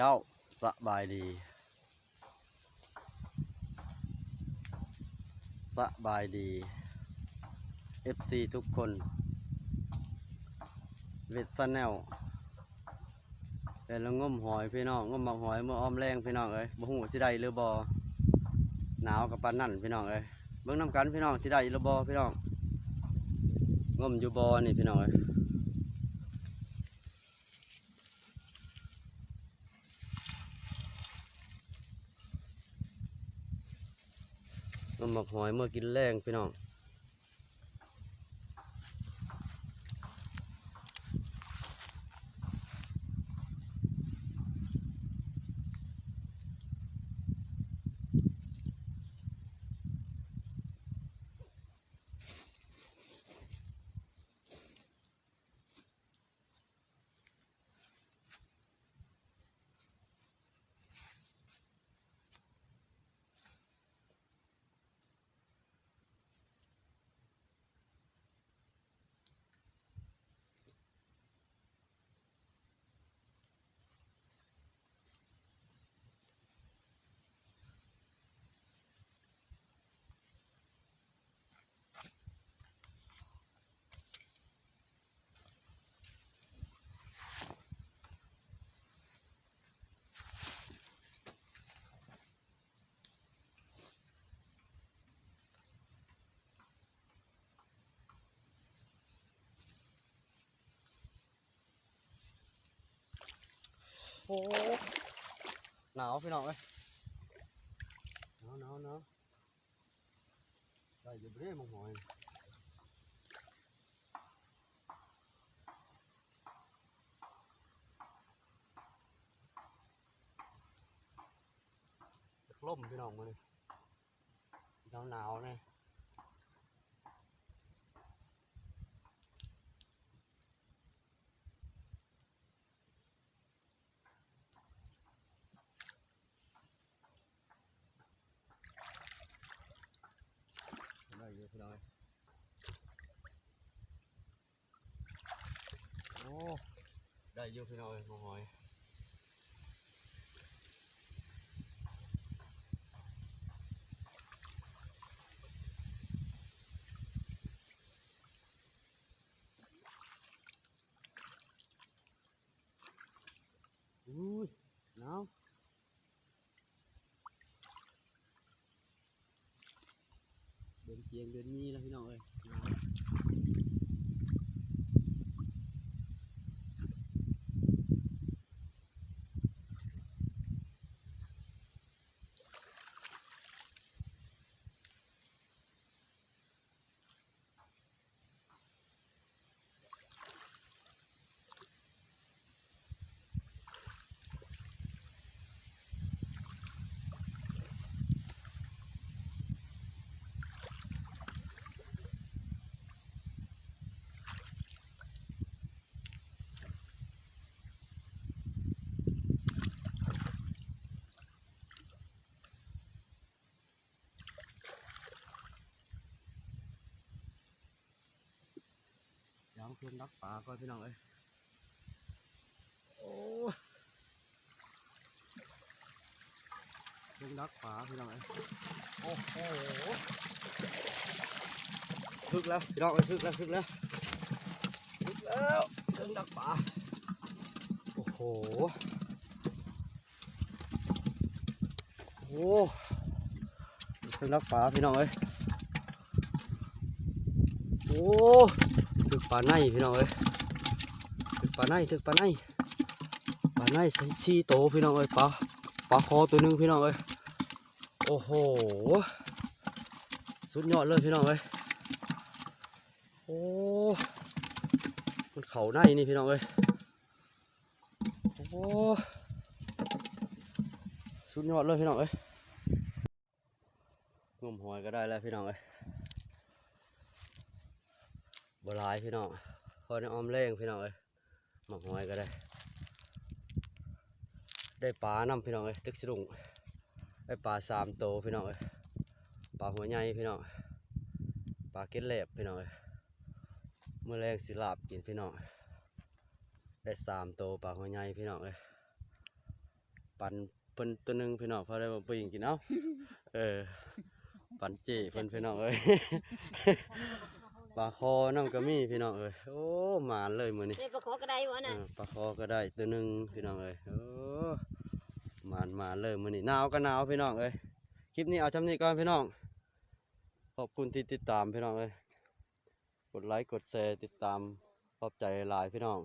เจ้าสบายดีสบายดี FC ทุกคนเวทซันแนลเป็นล้วงมหอยพี่น้องงมบักหอยเมื่ออ้อมแรงพี่น้องเอ้ยบ่ฮู้สิได้หรือบ่หนาวกับปานนั่นพี่น้องเอ้ยเบิ่งนํกันพี่น้องสิได้หรือบ่พี่น้องงมอยู่บ่นี่พี่น้องเอ้ย น้ำหมักหอยเมื่อกินแรงพี่น้อง โอ้หนาวพี่น้องเอ้ยหนาวหนาวหนาวได้อยังไม่ได้หมักหอยล่มพี่น้องมาเลยหนาวหนาวเนี่ยได้เยอะพี่น้องเอ้ยโอ้ ได้เยอะพี่น้องเอ้ยหมัก หอยอุ้ยหนาวเดินเจียงเดินมีแล้วพี่น้องเอ้ยหนาวยางเพื่อนรักป่าก่อนพี่น้องเอ้ยโอ้เพื่อนรักป่าพี่น้องเอ้ยโอ้โหทึกแล้วพี่น้องเอ้ยทึกแล้วทึกแล้วทึกแล้วเพื่อนรักป่าโอ้โหโอ้เพื่อนรักป่าพี่น้องเอ้ยโอ้ ถึกปลาในพี่น้องเอ้ยถึกปลาในถึกปลาในปลาในสีโตพี่น้องเอ้ยปลาปลาคอตัวหนึงพี่น้องเอ้ยโอ้โหสุดยอดเลยพี่น้องเอ้ยโอ้มันเข่าในนี่พี่น้องเอ้ยโอ้สุดยอดเลยพี่น้องเอ้ยงมหอยก็ได้แล้วพี่น้องเอ้ย บลายพี่น้องพอในออมแรงพี่น้องเอ้ยหมักหอยก็ได้ ได้ปลาน้ำพี่น้องเอ้ยตึกสะดุ้งได้ปลาสามโตพี่น้องเอ้ยปลาหัวใหญ่พี่น้องปลาเก็ดแหลบพี่น้องเอ้ยเมื่อแรงสิลาบกินพี่น้องได้สามโตปลาหัวใหญ่พี่น้องเอ้ยปันเพิ่นตัวหนึงพี่น้องพอได้มาปิ้งกินเอ้าเออปันเจเพิ่นพี่น้องเอ้ย ปลาคอน้ำก็มีพี่น้องเอ้ยโอ้หมานเลยมื้อนี้ได้ประขอก็ได้วะเอน่ะอปลาคอก็ได้ตัวหนึงพี่น้องเอ้ยโอ้หมานหมานเลยมื้อนี้หนาวก็หนาวพี่น้องเอ้ยคลิปนี้เอาจำนี้ก่อนพี่น้อง ขอบคุณที่ติดตามพี่น้องเอ้ยกดไลค์กดแชร์ติดตามขอบใจหลายพี่น้อง